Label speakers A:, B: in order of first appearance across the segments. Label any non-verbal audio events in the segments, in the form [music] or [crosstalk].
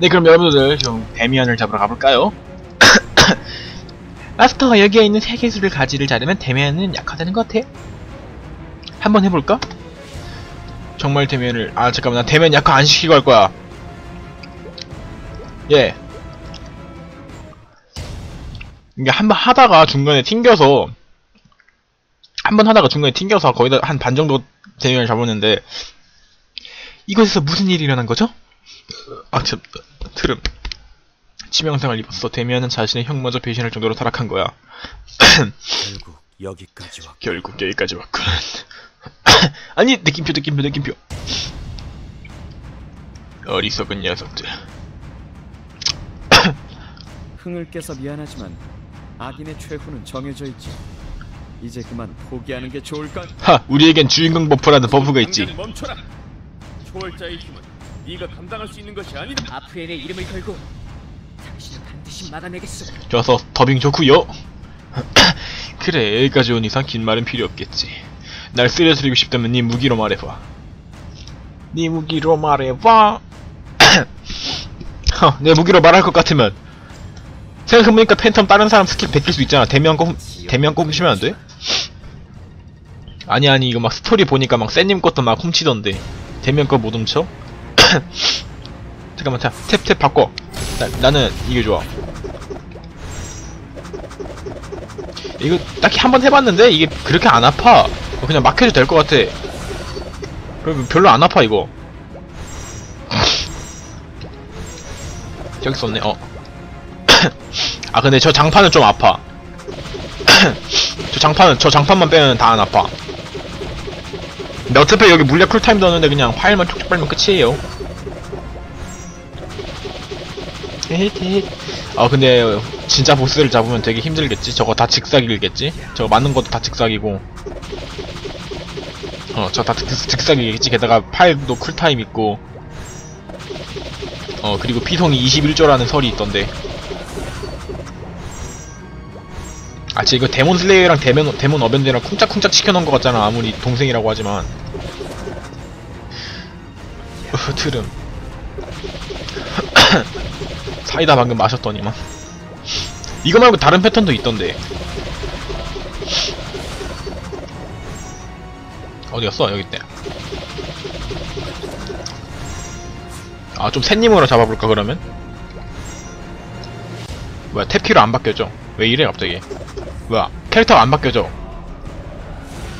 A: 네 그럼 여러분들 좀 데미안을 잡으러 가볼까요? [coughs] 마스터가 여기에 있는 세 개수를 가지를 자르면 데미안은 약화되는 것 같아 한번 해볼까? 정말 데미안을 아 잠깐만 나 데미안 약화 안 시키고 할 거야 예 이게 한 번 하다가 중간에 튕겨서 한 번 하다가 중간에 튕겨서 거의 다 한 반 정도 데미안을 잡았는데 이곳에서 무슨 일이 일어난 거죠? 아, 참, 트름. 치명상을 입었어. 데미안은 자신의 형마저 배신할 정도로 타락한 거야.
B: 결국 여기까지 왔.
A: 결국 여기까지 왔군. [coughs] 아니, 느낌표, 느낌표, 느낌표. 어리석은 녀석들. [coughs]
B: 흥을 깨서 미안하지만 악인의 최후는 정해져 있지. 이제 그만 포기하는 게 좋을까?
A: 하, 우리에겐 주인공 버프라는 버프가 있지.
C: 멈춰라. 초월자의 힘은 네가 감당할 수 있는 것이 아니다.
D: 아프엔의 이름을 걸고 당신을 반드시 막아내겠소.
A: 좋아서 더빙 좋구요. [clears throat] 그래, 여기까지 온 이상 긴 말은 필요 없겠지. 날 쓰러뜨리고 싶다면 네 무기로 말해봐. 네 무기로 말해봐. 허, [clears throat] 내 무기로 말할 것 같으면 생각해보니까 팬텀 다른 사람 스킬 베낄 수 있잖아. 대면 꼽 대면 꼽으시면 안 돼? 아니 아니 이거 막 스토리 보니까 막 쌤님 것도 막 훔치던데 대면 거 못 훔쳐? [coughs] 잠깐만 자 탭탭 바꿔. 나, 나는 이게 좋아. 이거 딱히 한 번 해봤는데 이게 그렇게 안 아파. 어, 그냥 막 해도 될 것 같아. 별로 안 아파 이거. [coughs] 저기 있었네 어. [coughs] 아 근데 저 장판은 좀 아파. 저 장판은 저 장판만 빼면 다 안 아파. 근데 어차피 여기 물약 쿨타임도 없는데 그냥 화일만 촉촉 빨면 끝이에요 헤헤헤 아 근데 진짜 보스를 잡으면 되게 힘들겠지? 저거 다 직사기겠지? 저거 맞는 것도 다 직사기고. 어 저거 다 직사기겠지? 게다가 파일도 쿨타임 있고. 어 그리고 피송이 21조라는 설이 있던데. 아, 쟤 이거 데몬 슬레이어랑 데몬, 데몬 어벤져랑 쿵짝쿵짝 시켜놓은 것 같잖아. 아무리 동생이라고 하지만. 으, 트름. 사이다 방금 마셨더니만. 이거 말고 다른 패턴도 있던데. 어디 갔어? 여기 있대. 아, 좀 샌님으로 잡아볼까, 그러면? 뭐야, 탭키로 안 바뀌었죠? 왜 이래, 갑자기? 뭐야 캐릭터가 안 바뀌어져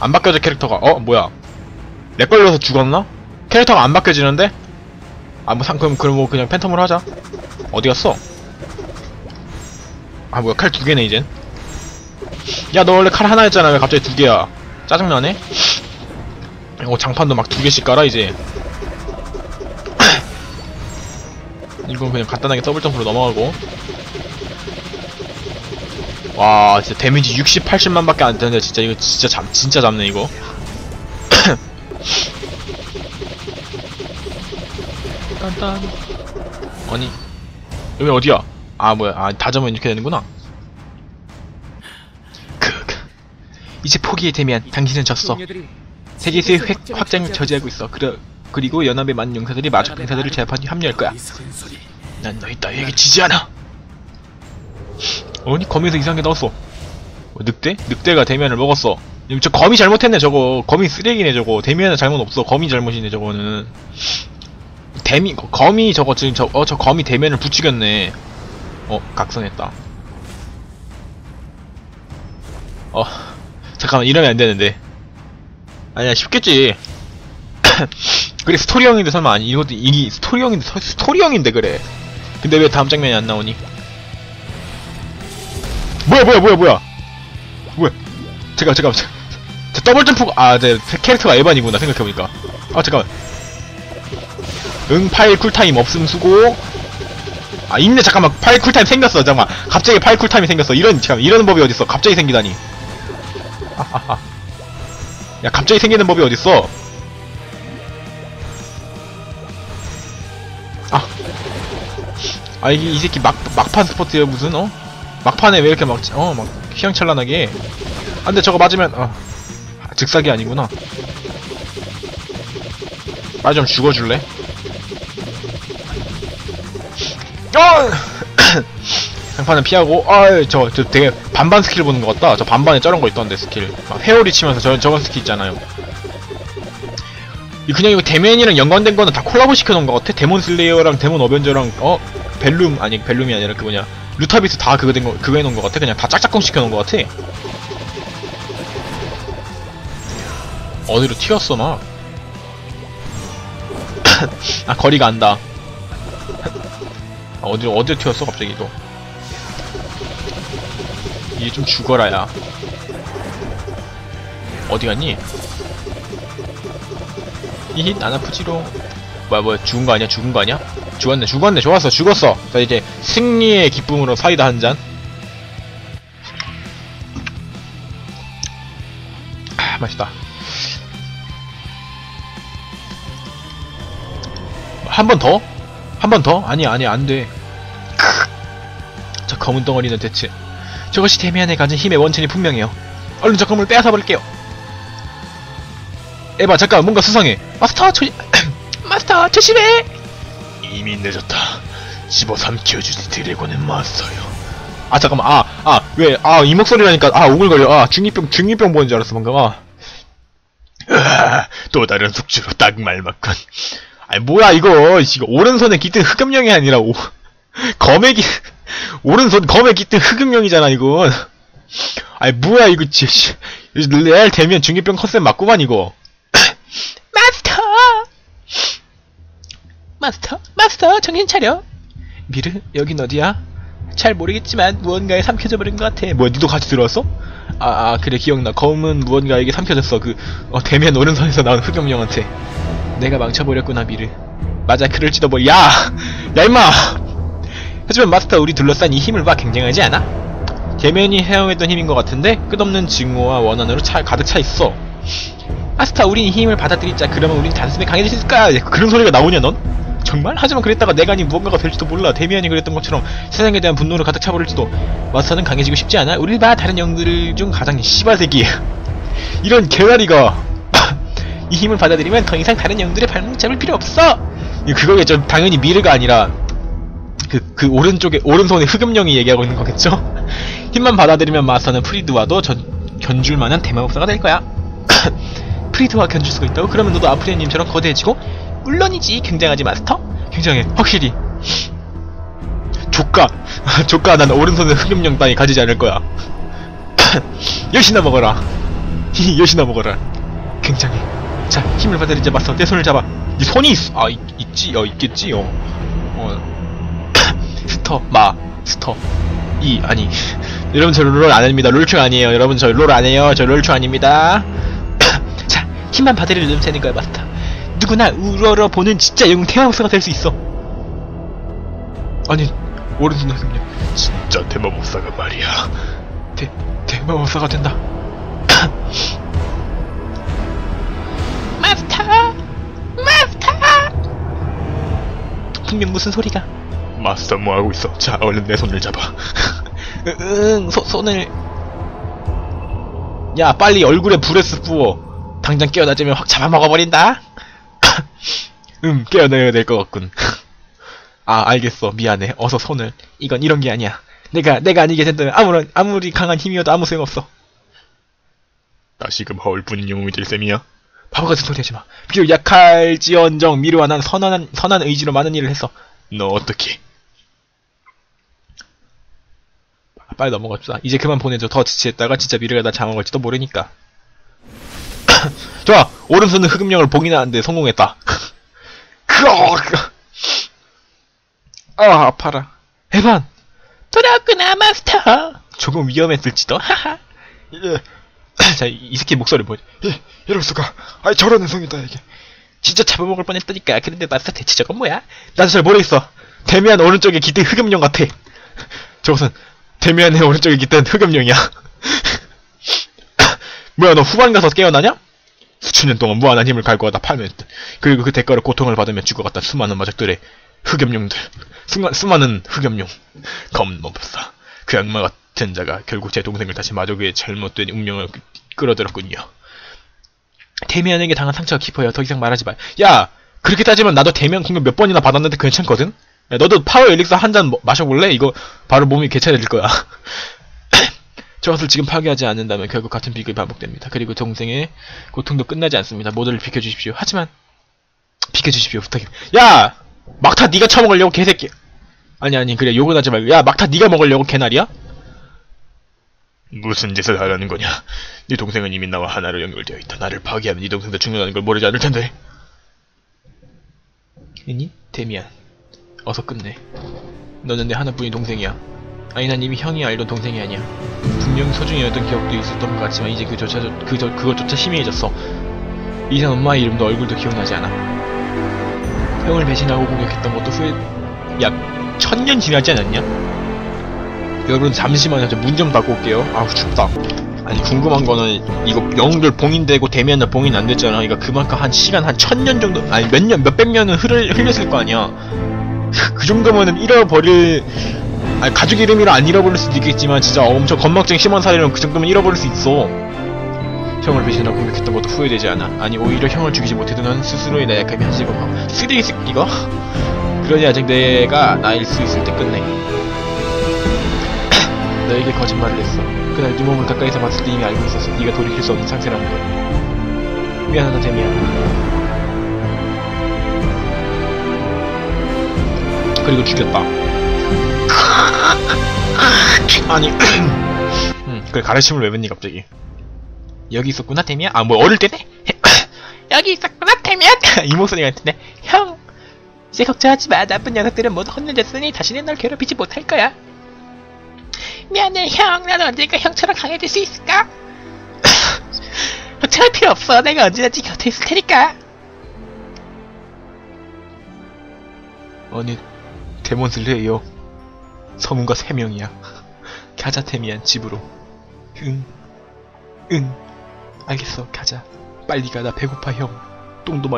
A: 안 바뀌어져 캐릭터가 어 뭐야 렉 걸려서 죽었나? 캐릭터가 안 바뀌어지는데? 아뭐 상 그럼 그럼 뭐 그냥 팬텀으로 하자 어디 갔어? 아 뭐야 칼 두 개네 이젠. 야 너 원래 칼 하나 했잖아. 왜 갑자기 두 개야? 짜증나네? 이거 장판도 막 두 개씩 깔아 이제. [clears throat] 이건 그냥 간단하게 더블 점프로 넘어가고. 와 진짜 데미지 60, 80만 밖에 안 되는데 진짜 이거 진짜 잡 진짜 잡네 이거. [clears throat] 딴딴. 아니 여기 어디야 아 뭐야 아 다점은 이렇게 되는구나 크크 이제 포기해 되면 당신은 졌어 세계수의 획, 확장을 저지하고 있어 그래, 그리고 연합의 많은 용사들이 마족 행사들을 제압한 뒤 합류할 거야. 난 너희 따위에게 지지 않아. 아니 거미에서 이상한 게 나왔어. 뭐, 늑대? 늑대가 대면을 먹었어. 저 거미 잘못했네 저거. 거미 쓰레기네 저거. 대면은 잘못 없어. 거미 잘못이네 저거는. 대미 거- 거미 저거 지금 저어 저 거미 대면을 부추겼네. 어 각성했다. 어 잠깐만 이러면 안 되는데. 아니야 쉽겠지. 그래 스토리형인데 설마 아니 이것도 이게 스토리형인데 서- 스토리형인데 그래. 근데 왜 다음 장면이 안 나오니? 뭐야 뭐야 뭐야 뭐야 뭐야 잠깐 잠깐 잠깐 저 더블 점프 아네 캐릭터가 에반이구나 생각해보니까 아 잠깐만 응 파일 쿨타임 없음 수고. 아 있네 잠깐만. 파일 쿨타임 생겼어 잠깐만. 갑자기 파일 쿨타임이 생겼어. 이런 잠깐 이런 법이 어딨어? 갑자기 생기다니. [laughs] 야 갑자기 생기는 법이 어딨어? 아. 아, 이, 이 새끼 막, 막판 스포츠야, 무슨, 어? 막판에 왜 이렇게 막, 어, 막, 휘황찬란하게. 아, 근데 저거 맞으면, 어, 아, 즉사기 아니구나. 빨리 좀 죽어줄래? 어! [coughs] 장판은 피하고 아저 저 되게 반반 스킬 보는 것 같다. 저 반반에 저런 거 있던데 스킬. 막 회오리 치면서 저, 저런 스킬 있잖아요. 이 그냥 이거 데몬이랑 연관된 거는 다 콜라보 시켜놓은 것 같아? 데몬 슬레이어랑 데몬 어벤져랑 어? 벨룸 아니 벨룸이 아니라 그 뭐냐. 루타비스 다 그거 된거 그거 해놓은 것 같아? 그냥 다 짝짝꿍 시켜놓은 것 같아? 어디로 튀었어 막 [coughs] 아 거리가 안다 아, 어디로 어디로 튀었어 갑자기 또? 이게 좀 죽어라 야. 어디 갔니? 이히 안 아프지롱. 뭐야 뭐야 죽은 거 아니야? 죽은 거 아니야? 죽었네 죽었네 좋았어 죽었어. 자 이제 승리의 기쁨으로 사이다 한잔. 아 맛있다. 한 번 더? 한 번 더? 아니 아니 안돼. 저 검은 덩어리는 대체. 저것이 데미안에 가진 힘의 원천이 분명해요. 얼른 저 검을 빼앗아 버릴게요. 에바 잠깐 뭔가 수상해. 마스터 조 [coughs] 마스터 조심해 이미 늦었다. 집어 삼켜주지 드래곤은 마스터요. 아 잠깐만 아 아 왜 아 이 목소리라니까 아 오글거려. 아 중이병 중이병 보는 줄 알았어 뭔가. 아, 또 다른 숙주로 딱 말맞군 아니 뭐야 이거. 이거 오른손에 깃든 흑염룡이 아니라 오 [laughs] 검의 깃 오른손 검의 깃든 흑염룡이잖아 이건. 아니 뭐야 이거 진짜 레알 되면 중이병 컨셉 맞구만 이거. [coughs] 마스터! 마스터 마스터 정신 차려. 미르 여긴 어디야? 잘 모르겠지만 무언가에 삼켜져 버린 것 같아. 뭐야 니도 같이 들어왔어? 아, 아 그래 기억나. 검은 무언가에게 삼켜졌어. 그 어, 대면 오른손에서 나온 흑염룡한테 내가 망쳐버렸구나 미르 맞아 그럴지도 뭐 야! [laughs] 야 임마! 하지만 마스터 우리 둘러싼 이 힘을 봐 굉장하지 않아? 대면이 해영했던 힘인 것 같은데 끝없는 증오와 원한으로 차, 가득 차 있어 마스터 우린 이 힘을 받아들이자 그러면 우린 단숨에 강해질 수 있을까? 그런 소리가 나오냐 넌? 정말? 하지만 그랬다가 내가 아닌 무언가가 될지도 몰라 데미안이 그랬던 것처럼 세상에 대한 분노를 가득 차버릴지도 마스터는 강해지고 싶지 않아? 우릴 봐 다른 영들 중 가장 씨발새끼 [laughs] 이런 개나리가 이 힘을 받아들이면 더 이상 다른 영들의 발목 잡을 필요 없어. 이 그거겠죠 당연히 미르가 아니라 그, 그 오른쪽에 오른손에 흑염룡이 얘기하고 있는 거겠죠? [laughs] 힘만 받아들이면 마스터는 프리드와도 전, 견줄 만한 대마법사가 될 거야. [coughs] 프리드와 견줄 수가 있다고? 그러면 너도 아프리아님처럼 거대해지고? 물론이지 굉장하지 마스터? 굉장해. 확실히. [laughs] 조카. [laughs] 조카 난 오른손에 흑염룡 따위 가지지 않을 거야. [coughs] 여시나 먹어라. 히 여시나 먹어라. 굉장해 자 힘을 받아들이자 마스터 내 손을 잡아. 네 손이 있, 아 있, 있지? 어 있겠지 어, 어. [coughs] 스터 마 스터 이 아니. 여러분 저 롤 안합니다. 롤큐 아니에요. 여러분 저 롤 안해요. 저 롤큐 아닙니다. [coughs] 자 힘만 받아들이면 되는 거야 마스터. 누구나 우러러 보는 진짜 영웅 대마법사가 될 수 있어. 아니 오른손 흑염룡 진짜 대마법사가 말이야. 대 대마법사가 된다 [coughs] 분명 무슨 소리가? 마스터 뭐하고 있어? 자 얼른 내 손을 잡아. 응 소, 손을. 야 빨리 얼굴에 브레스 부어. 당장 깨어나자면 확 잡아먹어버린다. [laughs] 응 깨어나야 될 것 같군. [laughs] 아 알겠어. 미안해. 어서 손을. 이건 이런 게 아니야. 내가 내가 아니게 된다면 아무런 아무리 강한 힘이어도 아무 소용없어. 다시금 허울뿐인 영웅이 될 셈이야 바보 같은 소리 하지 마. 비록 약할지언정 미루와 난 선한 선한 의지로 많은 일을 했어. 너 어떻게? 빨리 넘어갑시다. 이제 그만 보내줘. 더 지치했다가 진짜 미르가 나 잡아갈지도 모르니까. [coughs] 좋아. 오른손은 흑음령을 봉인하 는데 성공했다. [coughs] 아 아파라. 에반. 돌아왔구나 마스터. 조금 위험했을지도. 하하. [coughs] 자, 이, 이 새끼 목소리 뭐지? 이, 이럴 수가. 아이, 저런 녀석이다, 이게. 진짜 잡아먹을 뻔했다니까. 근데 마스터 대체 저건 뭐야? 나도 잘 모르겠어. 데미안 오른쪽에 기대 흑염룡 같아. 저것은 데미안의 오른쪽에 기댄 흑염룡이야. [coughs] 뭐야, 너 후반 가서 깨어나냐? 수천 년 동안 무한한 힘을 갈구하다 팔면 그리고 그 대가로 고통을 받으며 죽어갔던 수많은 마적들의 흑염룡들 수마, 수많은 흑염룡 검법사 그 악마 같은 자가 결국 제 동생을 다시 마족의 잘못된 운명을 끄- 끌어들였군요 대면에게 당한 상처가 깊어요 더 이상 말하지 마 야! 그렇게 따지면 나도 대면 공격 몇 번이나 받았는데 괜찮거든? 야, 너도 파워 엘릭서 한 잔 마셔볼래? 이거 바로 몸이 개차려질 거야. [laughs] 저것을 지금 파괴하지 않는다면 결국 같은 비극이 반복됩니다. 그리고 동생의 고통도 끝나지 않습니다. 모두를 비켜주십시오. 하지만 비켜주십시오. 부탁해. 야! 막타 네가 처먹으려고 개새끼. 아니 아니 그래 욕은 하지 말고 야 막타 네가 먹으려고 개나리야? 무슨 짓을 하려는 거냐? 네 동생은 이미 나와 하나로 연결되어 있다. 나를 파괴하면 네 동생도 죽는다는 걸 모르지 않을 텐데. 이니? 데미안. 어서 끝내. 너는 내 하나뿐인 동생이야. 아니 난 이미 형이 알던 동생이 아니야. 분명히 소중히 여던 기억도 있었던 것 같지만 이제 그조차 그저 그것조차 희미해졌어. 이젠 엄마의 이름도 얼굴도 기억나지 않아. 형을 배신하고 공격했던 것도 후회 약 천년 지나지 않았냐? 여러분 잠시만요. 저 문 좀 닫고 올게요. 아우 춥다. 아니 궁금한 거는 이거 영웅들 봉인되고 대면은 봉인 안 됐잖아. 이거 그만큼 한 시간 한 천 년 정도 아니 몇 년 몇백 년은 흘, 흘렸을 거 아니야. [laughs] 그 정도면은 잃어버릴 아니 가족 이름이라 안 잃어버릴 수도 있겠지만 진짜 엄청 건망증 심한 사례는 그 정도면 잃어버릴 수 있어. 형을 배신하고 공격했던 것도 후회되지 않아. 아니 오히려 형을 죽이지 못해도 넌 스스로의 나약함이 한시고 쓰레기 새끼가? 그러니 아직 내가 나일 수 있을 때 끝내. 너에게 거짓말을 했어. 그날 네 몸을 가까이서 봤을 때 이미 알고 있었어. 네가 돌이킬 수 없는 상태라는 걸. 미안하다 데미야. 그리고 죽였다. [laughs] 아니, [clears throat] 음, 그래 가르침을 왜 뱉니 갑자기? 여기 있었구나 데미야. 아 뭐 어릴 때네? [clears throat] 여기 있었구나 데미야. [laughs] 이 목소리가 같은데 형. 이제 걱정하지 마. 나쁜 녀석들은 모두 혼내졌으니 다시는 널 괴롭히지 못할 거야. 미안해 형. 나는 언젠가 형처럼 강해질 수 있을까? [laughs] 걱정할 필요 없어. 내가 언제든지 곁에 있을 테니까. 아니 데몬 슬레이어 서문과 세 명이야. 가자 테미안 집으로. 응. 응. 알겠어. 가자. 빨리 가. 나 배고파 형. 똥도.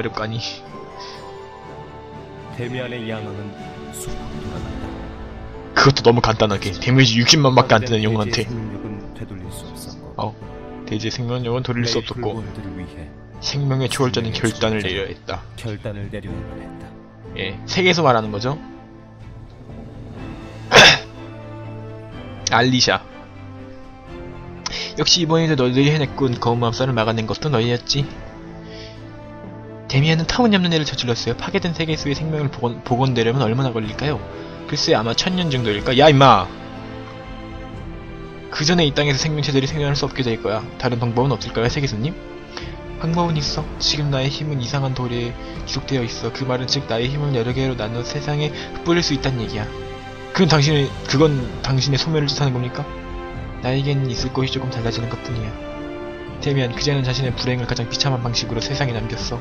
B: 데미안의 양왕은 숲으로 돌아간다.
A: 그것도 너무 간단하게. 데미지 60만 밖에 안 되는 영웅한테. 어. 대지의 생명력은 돌릴 수 없었고 생명의 초월자는 결단을 내려야 했다.
B: 결단을 내려야만 했다.
A: 예, 세계에서 말하는 거죠. [clears throat] 알리샤. 역시 이번에도 너희들이 해냈군. 검은 맘살을 막아낸 것도 너희였지. 데미안은 터무니없는 일을 저질렀어요. 파괴된 세계 수의 생명을 복원, 복원되려면 얼마나 걸릴까요? 글쎄 아마 천년 정도일까? 야 임마! 그 전에 이 땅에서 생명체들이 생존할 수 없게 될 거야. 다른 방법은 없을까요, 세계수님? 방법은 있어. 지금 나의 힘은 이상한 도래에 기록되어 있어. 그 말은 즉 나의 힘을 여러 개로 나눠 세상에 흩뿌릴 수 있다는 얘기야. 그건 당신의 그건 당신의 소멸을 뜻하는 겁니까? 나에겐 있을 것이 조금 달라지는 것뿐이야. 데미안 그자는 자신의 불행을 가장 비참한 방식으로 세상에 남겼어.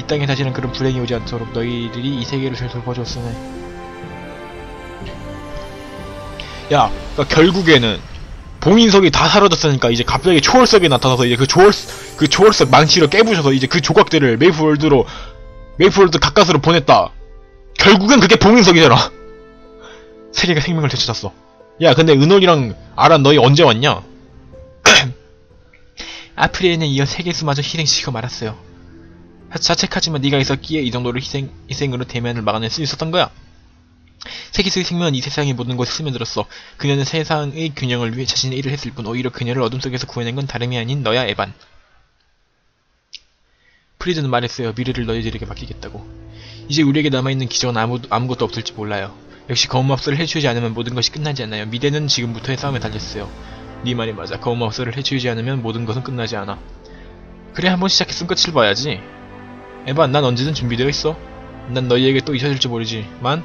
A: 이 땅에 다시는 그런 불행이 오지 않도록 너희들이 이 세계를 잘 돌봐줬으네. 야, 그러니까 결국에는 봉인석이 다 사라졌으니까 이제 갑자기 초월석이 나타나서 이제 그 초월 그 초월석 망치로 깨부셔서 이제 그 조각들을 메이플월드로 메이플월드 가까스로 보냈다. 결국엔 그게 봉인석이잖아. [laughs] 세계가 생명을 되찾았어. 야, 근데 은월이랑 아란 너희 언제 왔냐? [clears throat] 아프리에는 이어 세계수마저 희생시키고 말았어요. 자- 자책하지만 네가 있었기에 이 정도로 희생, 희생으로 대면을 막아낼 수 있었던 거야. 세계수의 생명은 이 세상의 모든 것에 스며들었어. 그녀는 세상의 균형을 위해 자신의 일을 했을 뿐 오히려 그녀를 어둠 속에서 구해낸 건 다름이 아닌 너야 에반. 프리드는 말했어요. 미래를 너희들에게 맡기겠다고. 이제 우리에게 남아있는 기적은 아무, 아무것도 없을지 몰라요. 역시 검은 맙소를 해치우지 않으면 모든 것이 끝나지 않아요. 미래는 지금부터의 싸움에 달렸어요. 네 말이 맞아. 검은 맙소를 해치우지 않으면 모든 것은 끝나지 않아. 그래 한번 시작했으면 끝을 봐야지. 에반 난 언제든 준비되어 있어. 난 너희에게 또 잊혀질지 모르지 만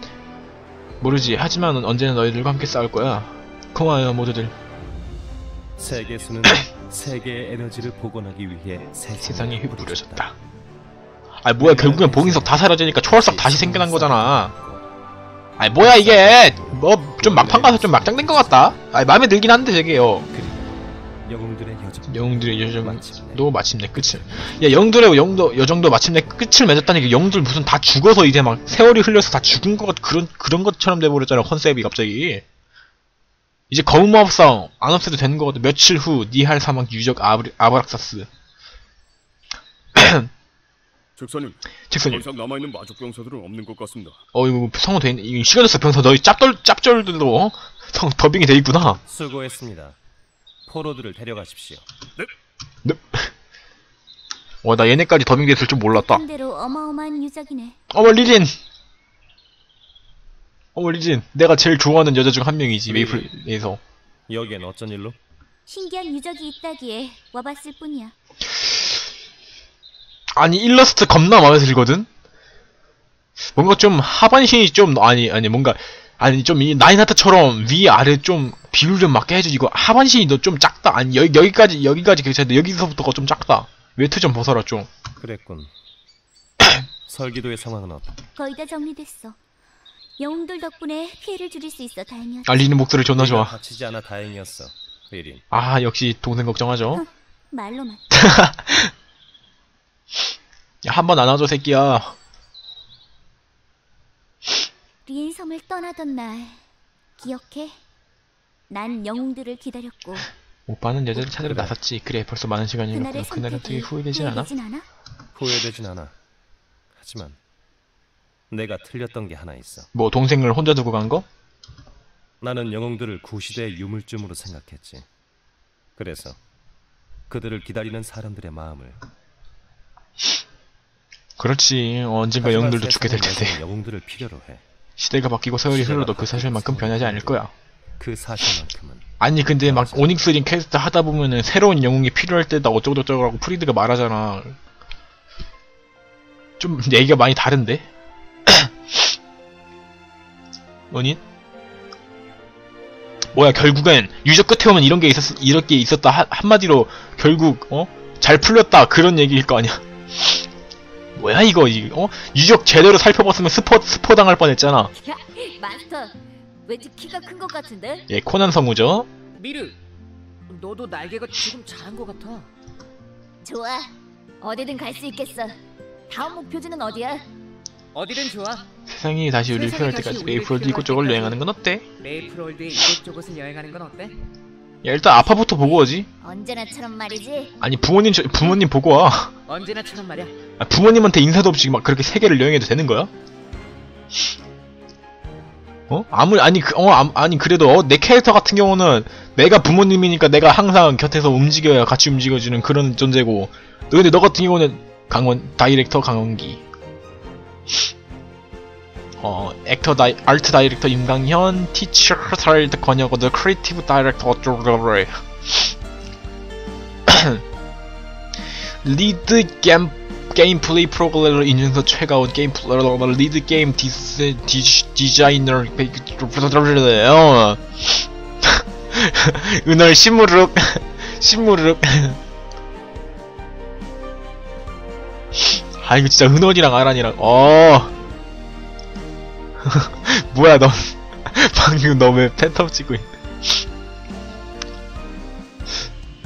A: 모르지. 하지만 언제나 너희들과 함께 싸울 거야. 고마워요 모두들.
B: 세계수는 [coughs] 세계의 에너지를 복원하기 위해
A: 세상에 휘뿌려졌다. 아 뭐야 결국엔 봉인석 다 사라지니까 초월석 다시 생겨난 거잖아. 아이 뭐야 이게 뭐 좀 막판 가서 좀 막장된 것 같다. 아 마음에 들긴 한데 되게요.
B: 영웅들의 여정
A: 영웅들의
B: 마침내
A: 여정도 마침내 끝을. 야 영웅들의 영도 여정도 마침내 끝을 맺었다니 게 영웅들 무슨 다 죽어서 이제 막 세월이 흘려서 다 죽은 것 같- 그런 그런 것처럼 돼버렸잖아 컨셉이 갑자기. 이제 검은 마법상 안 없애도 되는 거 같아. 며칠 후 니할 사막 유적 아브, 아브락사스. [clears throat]
C: 즉사님,
A: 직선님.
C: 더 이상 남아 있는 마족 병사들은 없는 것 같습니다.
A: 어 이거 성우 돼 있네. 이거 시간 됐어 병사 너희 짭돌 짭절들도 어? 성 더빙이 돼 있구나.
E: 수고했습니다. 포로들을 데려가십시오.
A: 네. 와나 얘네까지 더빙 됐을 줄 몰랐다.
F: 대로 어마어마한 유적이네.
A: 어머 리진. 어머 리진. 내가 제일 좋아하는 여자 중 한 명이지 메이플에서.
E: 여기엔 어쩐 일로?
F: 신기한 유적이 있다기에 와봤을 뿐이야.
A: 아니 일러스트 겁나 마음에 들거든. 뭔가 좀 하반신이 좀 아니 아니 뭔가 아니 좀 이 나인하트처럼 위 아래 좀 비율 좀 맞게 해주지 이거 하반신이 너 좀 작다 아니 여기 여기까지 여기까지 괜찮은데 여기서부터가 좀 작다 외투 좀 벗어라 좀
E: 그랬군. [coughs] 설기도의 상황은 어떠?
F: 거의 다 정리됐어. 영웅들 덕분에 피해를 줄일 수 있어 다행이었지.
A: 알리는 목소리 존나 좋아
E: 다치지 않아 다행이었어. 리린.
A: 아 역시 동생 걱정하죠
F: 말로만. [laughs]
A: 야 한 번 안아줘 새끼야
F: 리인 섬을 떠나던 날 기억해? 난 영웅들을 기다렸고
A: 오빠는 여자를 찾으러 나섰지 그래 벌써 많은 시간이 흘렀구나 그날은
F: 선택이
A: 되게 후회되진 않아?
F: 후회되진 않아?
E: 후회되진 않아. 하지만 내가 틀렸던 게 하나 있어.
A: 뭐 동생을 혼자 두고 간 거?
E: 나는 영웅들을 구시대의 유물쯤으로 생각했지. 그래서 그들을 기다리는 사람들의 마음을
A: 그렇지 어, 언젠가
E: 하지만
A: 영웅들도 죽게 될
E: 세상은
A: 텐데
E: 영웅들을 필요로 해.
A: 시대가 바뀌고 세월이
E: 시대가
A: 흘러도 그 사실만큼 변하지 않을 거야
E: 그 사실만큼은
A: 아니 근데 막 오닉스린 퀘스트 하다 보면은 새로운 영웅이 필요할 때다 어쩌고저쩌고라고 프리드가 말하잖아 좀 얘기가 많이 다른데? [coughs] 뭐니? 뭐야 결국엔 유저 끝에 오면 이런 게 있었 이렇게 있었다 한, 한마디로 결국 어? 잘 풀렸다 그런 얘기일 거 아니야 뭐야 이거 이 어? 유적 제대로 살펴봤으면 스포 스포 당할 뻔했잖아
F: 야, 마스터. 왠지 키가 큰 것 같은데?
A: 예 코난 성우죠
D: 미르, 너도 날개가 지금 자란 것 같아.
F: 좋아. 어디든 갈 수 있겠어. 다음 목표지는 어디야?
D: 어디든 좋아.
A: 세상이 다시 우리를
D: 다시
A: 때까지 메이플월드
D: 피할
A: 이곳저곳
D: 때까지.
A: 여행하는 건 어때?
D: 메이플월드의 이곳저곳을 여행하는 건 어때?
A: 야 일단 아파부터 보고 오지
F: 언제나처럼 말이지.
A: 아니 부모님 저- 부모님 보고 와
D: 언제나처럼 말이야.
A: 아, 부모님한테 인사도 없이 막 그렇게 세계를 여행해도 되는 거야? 어? 아무리 아니 그, 어 암- 아니 그래도 어, 내 캐릭터 같은 경우는 내가 부모님이니까 내가 항상 곁에서 움직여야 같이 움직여주는 그런 존재고 너 근데 너 같은 경우는 강원 다이렉터 강원기 어 액터 다이 아트 다이렉터 임강현 티처 다이렉터 권혁어드 크리에이티브 다이렉터 어쩌고저쩌고 리드 게임 게임 플레이 프로그래머 인증서 최가온 게임 플레이 리드 게임 디스, 디, 디자이너 어. 은월 신무룩 신무룩. 아 이거 진짜 은월이랑 아란이랑 어 [laughs] 뭐야 넌. [laughs] 방금 너 왜 팬텀 찍고 있네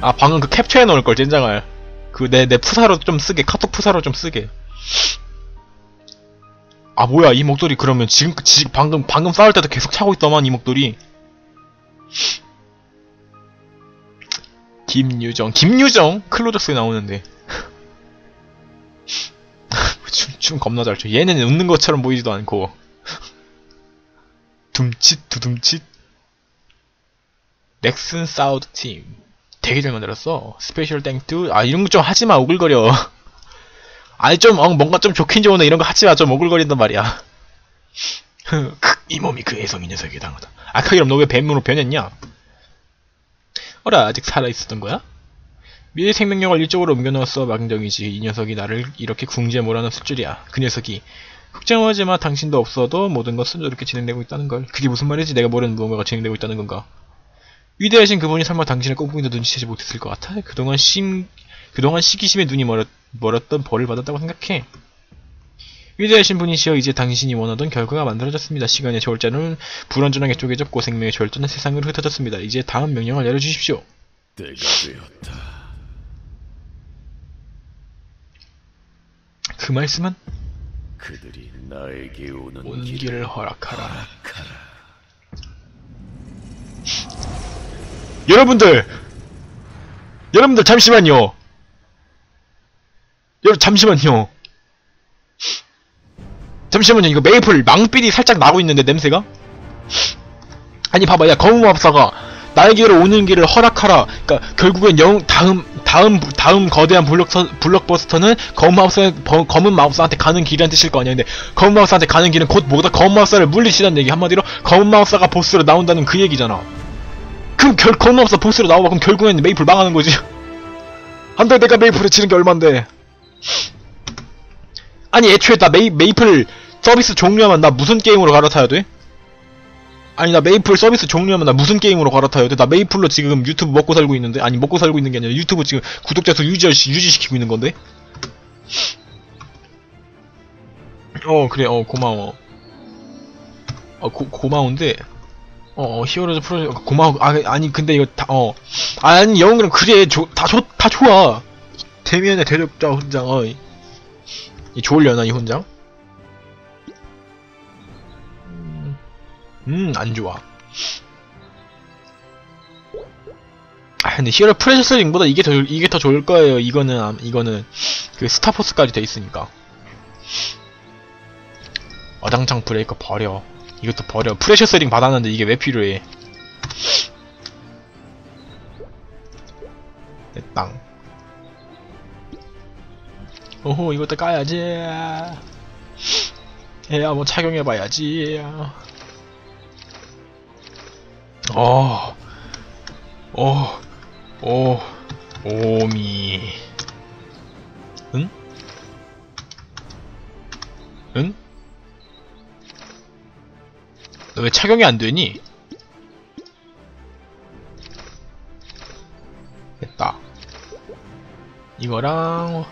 A: 아 방금 그 캡처해 놓을 걸 젠장할 그내 내 푸사로 좀 쓰게 카톡 푸사로 좀 쓰게. 아 뭐야 이 목소리 그러면 지금 지, 방금 방금 싸울 때도 계속 차고 있더만 이 목소리. 김유정. 김유정? 클로저스에 나오는데. [laughs] 춤, 춤 겁나 잘 춰. 얘는 웃는 것처럼 보이지도 않고 둠칫 두둠칫. 넥슨 사우드 팀. 되게 잘 만들었어. 스페셜 땡투. 아 이런 거 좀 하지마 오글거려. [laughs] 아니 좀 어, 뭔가 좀 좋긴 좋은데 이런 거 하지마. 좀 오글거린단 말이야. 크, [laughs] 이 몸이 그 애송이 녀석에 당하다. 아카기럼 너 왜 뱀으로 변했냐? 어라 아직 살아있었던 거야? 미래 생명력을 일적으로 옮겨넣었어 망정이지. 이 녀석이 나를 이렇게 궁지에 몰아넣었을 줄이야. 그 녀석이 걱정하지 마 당신도 없어도 모든 것은 저렇게 진행되고 있다는 걸. 그게 무슨 말이지 내가 모르는 무언가가 진행되고 있다는 건가? 위대하신 그분이 설마 당신의 꼼꼼히도 눈치채지 못했을 것 같아? 그동안 심 그동안 시기심에 눈이 멀었, 멀었던 벌을 받았다고 생각해. 위대하신 분이시여 이제 당신이 원하던 결과가 만들어졌습니다. 시간의 저울자는 불완전하게 쪼개졌고 생명의 절도는 세상으로 흩어졌습니다. 이제 다음 명령을 내려주십시오.
C: 때가 되었다.
A: 그 말씀은
C: 그들이 나에게 오는 온길
A: 길을 허락하라. 여러분들, 여러분들 잠시만요. 여러분 잠시만요. 잠시만요 이거 메이플 망필이 살짝 나고 있는데 냄새가? 아니 봐봐 야 거무마법사가 나에게로 오는 길을 허락하라. 그니까 결국엔 영 다음 다음 다음 거대한 블록서, 블록버스터는 검은 마법사 버- 검은 마법사한테 가는 길이란 뜻일 거 아니야 근데 검은 마법사한테 가는 길은 곧 뭐다? 검은 마법사를 물리치라는 얘기 한마디로 검은 마법사가 보스로 나온다는 그 얘기잖아. 그럼 결 검은 마법사 보스로 나오고 그럼 결국엔 메이플 망하는 거지. 안돼 내가 메이플을 치는 게 얼만데. 아니 애초에 나 메이, 메이플 서비스 종료하면 나 무슨 게임으로 갈아타야 돼? 아니 나 메이플 서비스 종료하면 나 무슨 게임으로 갈아타야 돼? 나 메이플로 지금 유튜브 먹고 살고 있는데? 아니 먹고 살고 있는 게 아니라 유튜브 지금 구독자 수 유지, 유지시키고 있는 건데? 어 그래. 어 고마워. 어 고, 고마운데. 어, 어 히어로즈 프로젝트 고마워. 아 아니 근데 이거 다 어. 아니 영웅은 그래. 조, 다, 좋, 다 좋아. 대면의 대적자 훈장 어이. 이 좋으려나 이 훈장? 음, 안 좋아. 아, 근데 히어로 프레셔스 링보다 이게 더, 이게 더 좋을 거예요. 이거는, 아, 이거는, 그, 스타포스까지 돼 있으니까. 어장창 브레이커 버려. 이것도 버려. 프레셔스 링 받았는데 이게 왜 필요해. 내땅. 오호, 이것도 까야지. 해야 뭐 착용해봐야지. 어, 어, 오, 오미. 응? 응? 너 왜 착용이 안 되니? 됐다. 이거랑,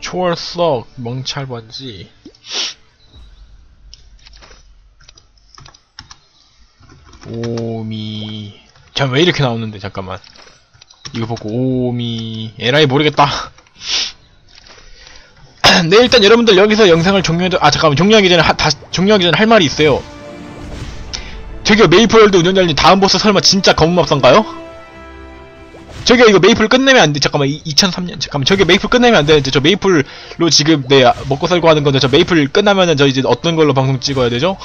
A: 초월석, 멍찰 번지. 오미 자왜 이렇게 나오는데 잠깐만. 이거 보고 오미. 에라이 모르겠다. [clears throat] 네 일단 여러분들 여기서 영상을 종료해도 아 잠깐만 종료하기 전에 하, 다시 종료하기 전에 할 말이 있어요. 저기요 메이플월드 운영자님 다음 보스 설마 진짜 검은맙산가요? 저기요 이거 메이플 끝내면 안돼. 잠깐만 이, 2003년 잠깐만 저기 메이플 끝내면 안 되는데 저 메이플로 지금 네 먹고 살고 하는 건데 저 메이플 끝나면은 저 이제 어떤 걸로 방송 찍어야 되죠?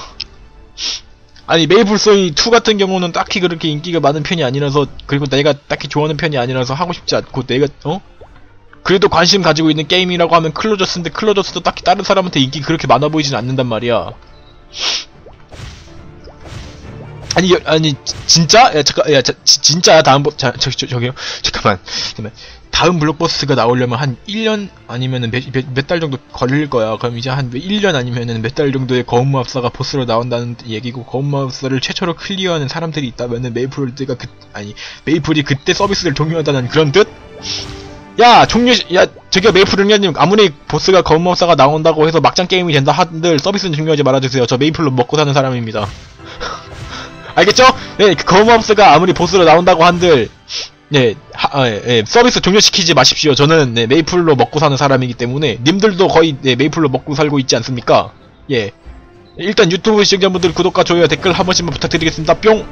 A: 아니 메이플소이 2 같은 경우는 딱히 그렇게 인기가 많은 편이 아니라서 그리고 내가 딱히 좋아하는 편이 아니라서 하고 싶지 않고 내가 어? 그래도 관심 가지고 있는 게임이라고 하면 클로저스인데 클로저스도 딱히 다른 사람한테 인기 그렇게 많아 보이진 않는단 말이야. 아니 여- 아니 지- 진짜? 야 잠깐 야 자, 지- 진짜야 다음 버 자, 저, 저, 저기요 잠깐만 잠깐만 다음 블록버스가 나오려면 한 1년 아니면은 몇 달 정도 걸릴 거야. 그럼 이제 한 1년 아니면은 몇 달 정도의 거운마법사가 보스로 나온다는 얘기고 거운마법사를 최초로 클리어하는 사람들이 있다면은 메이플월드가 그 아니 메이플이 그때 서비스를 종료한다는 그런 뜻? 야 종료 시- 야 저기요 메이플 응야님 아무리 보스가 거운마법사가 나온다고 해서 막장 게임이 된다 한들 서비스는 종료하지 말아주세요. 저 메이플로 먹고 사는 사람입니다. [laughs] 알겠죠? 네, 그 거운마법사가 아무리 보스로 나온다고 한들 네, 하, 아, 예, 예, 서비스 종료시키지 마십시오. 저는 네, 메이플로 먹고 사는 사람이기 때문에 님들도 거의 네, 메이플로 먹고 살고 있지 않습니까? 예. 일단 유튜브 시청자분들 구독과 좋아요 댓글 한 번씩만 부탁드리겠습니다. 뿅!